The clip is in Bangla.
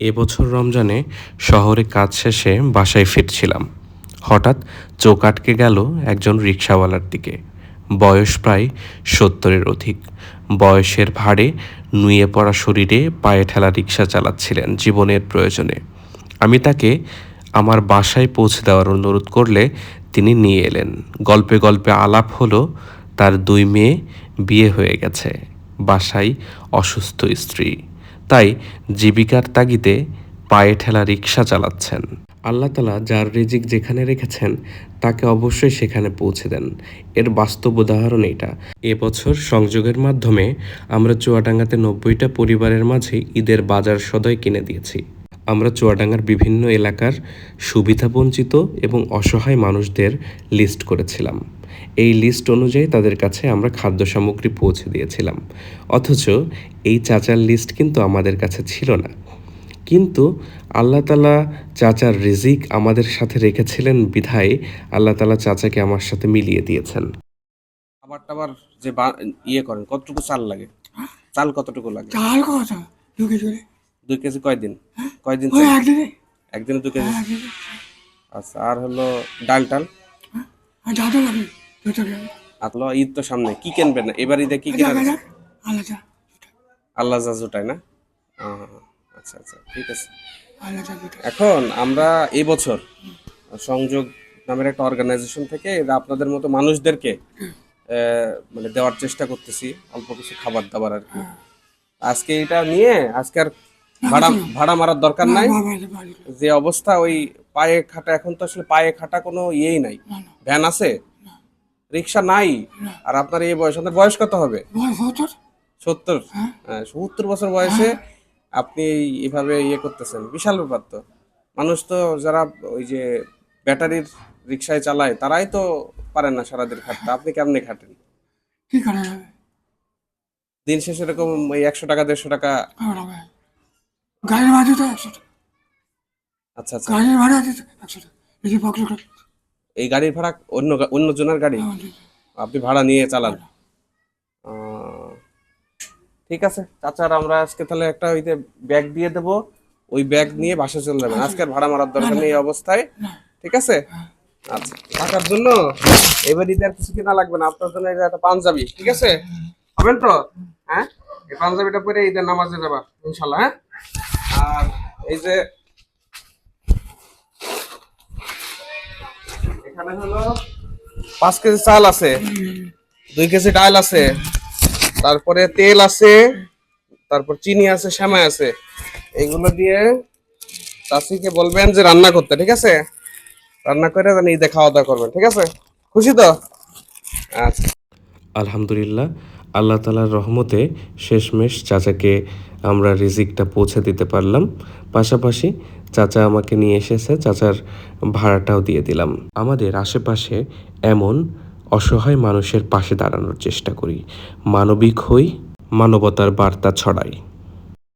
এবছর রমজানে শহরে কাজ শেষে বাসায় ফিরছিলাম। হঠাৎ চোখ আটকে গেল একজন রিক্সাওয়ালার দিকে। বয়স প্রায় সত্তরের অধিক। বয়সের ভারে নুয়ে পড়া শরীরে পায়ে ঠেলা রিক্সা চালাচ্ছিলেন জীবনের প্রয়োজনে। আমি তাকে আমার বাসায় পৌঁছে দেওয়ার অনুরোধ করলে তিনি নিয়ে এলেন। গল্পে গল্পে আলাপ হলো, তার দুই মেয়ে বিয়ে হয়ে গেছে, বাসায় অসুস্থ স্ত্রী। তাই জীবিকার তাগিদে পায়ে ঠেলা রিক্সা চালাচ্ছেন। আল্লাহ তালা যার রিজিক যেখানে রেখেছেন, তাকে অবশ্যই সেখানে পৌঁছে দেন। এর বাস্তব উদাহরণ এটা এবছর সংযোগের মাধ্যমে আমরা চুয়াডাঙ্গাতে নব্বইটা পরিবারের মাঝে ঈদের বাজার সদয় কিনে দিয়েছি। আমরা চুয়াডাঙ্গার বিভিন্ন এলাকার সুবিধাবঞ্চিত এবং অসহায় মানুষদের লিস্ট করেছিলাম। এই লিস্ট অনুযায়ী তাদের কাছে আমরা খাদ্য সামগ্রী পৌঁছে দিয়েছিলাম। অথচ এই চাচার লিস্ট কিন্তু আমাদের কাছে ছিল না। কিন্তু আল্লাহ তালা চাচার রিজিক আমাদের সাথে রেখেছিলেন বিধায় আল্লাহ তালা চাচাকে আমার সাথে মিলিয়ে দিয়েছেন। খাবার টাবার যে ইয়ে করেন কতটুকু চাল লাগে? চাল কতটুকু লাগে? চাল দুই কেজি কয়দিন কয়দিন ওই চাল? একদিনে একদিনে দু কেজি? আচ্ছা আর হলো ডাল টাল? আর যাতে লাগে। আতলো ঈদ তো সামনে কি কিনবেন এবার ঈদে কি দেখা কেনার যাক আলাদা না? আচ্ছা আচ্ছা ঠিক আছে। এখন আমরা এই বছর সংযোগ নামের একটা অর্গানাইজেশন থেকে আপনাদের মতো মানুষদেরকে মানে দেওয়ার চেষ্টা করতেছি অল্প কিছু খাবার দাবার আর কি। আজকে এটা নিয়ে আজকে আর ভাড়া ভাড়া মারার দরকার নাই। যে অবস্থা ওই পায়ে খাটা এখন তো আসলে পায়ে খাটা কোনো ইয়েই নাই। ভ্যান আছে? রিক্সা নাই আর আপনার এই বয়স আপনার বয়স কত হবে? সত্তর। হ্যাঁ। হ্যাঁ, সত্তর বছর বয়সে আপনি এই- এভাবে ইয়ে করতেছেন। বিশাল ব্যাপার তো। মানুষ তো যারা ওই যে ব্যাটারির রিক্সায় চালায় তারাই তো পারেন না সারাদিন খাটতে। আপনি কেমনে খাটেন? কি করা যাবে? দিন শেষে এরকম ওই একশো টাকা দেড়শো টাকা খাবার হবে গাড়ির ভাড়া দিতে একশো টাকা। আচ্ছা আচ্ছা। গাড়ির ভাড়া দিতে একশো টাকা। এই যে পকেট করে এই গাড়ির ভাড়া অন্য জনের গাড়ি? আপনি ভাড়া নিয়ে চালান। ঠিক আছে। চাচার আমরা আজকে তাহলে একটা ওই ব্যাগ দিয়ে দেবো। ওই ব্যাগ নিয়ে বাসা চলে যাবেন। আজকে আর ভাড়া মারার দরকার নেই এই অবস্থায়। ঠিক আছে? আচ্ছা টাকার জন্য এবার ঈদের কিছু কিনা লাগবে না। আপনার জন্য এই যে একটা পাঞ্জাবি। ঠিক আছে? হবেন তো? হ্যাঁ? এই পাঞ্জাবিটা পরে ঈদের নামাজে যাবা ইনশাল্লাহ হ্যাঁ? আর এই যে এখানে হলো পাঁচ কেজি চাল আছে, দুই কেজি ডাল আছে, তারপরে তেল আছে, তারপর চিনি আছে, সেমাই আছে। এগুলো দিয়ে চাষিকে বলবেন যে রান্না করতে, ঠিক আছে? রান্না করে জানি খাওয়া দাওয়া করবেন, ঠিক আছে? খুশি তো? আচ্ছা। আলহামদুলিল্লাহ, আল্লাহ তালার রহমতে শেষমেশ চাচাকে আমরা রিজিকটা পৌঁছে দিতে পারলাম। পাশাপাশি চাচা আমাকে নিয়ে এসেছে, চাচার ভাড়াটাও দিয়ে দিলাম। আমাদের আশেপাশে এমন অসহায় মানুষের পাশে দাঁড়ানোর চেষ্টা করি। মানবিক হই, মানবতার বার্তা ছড়াই।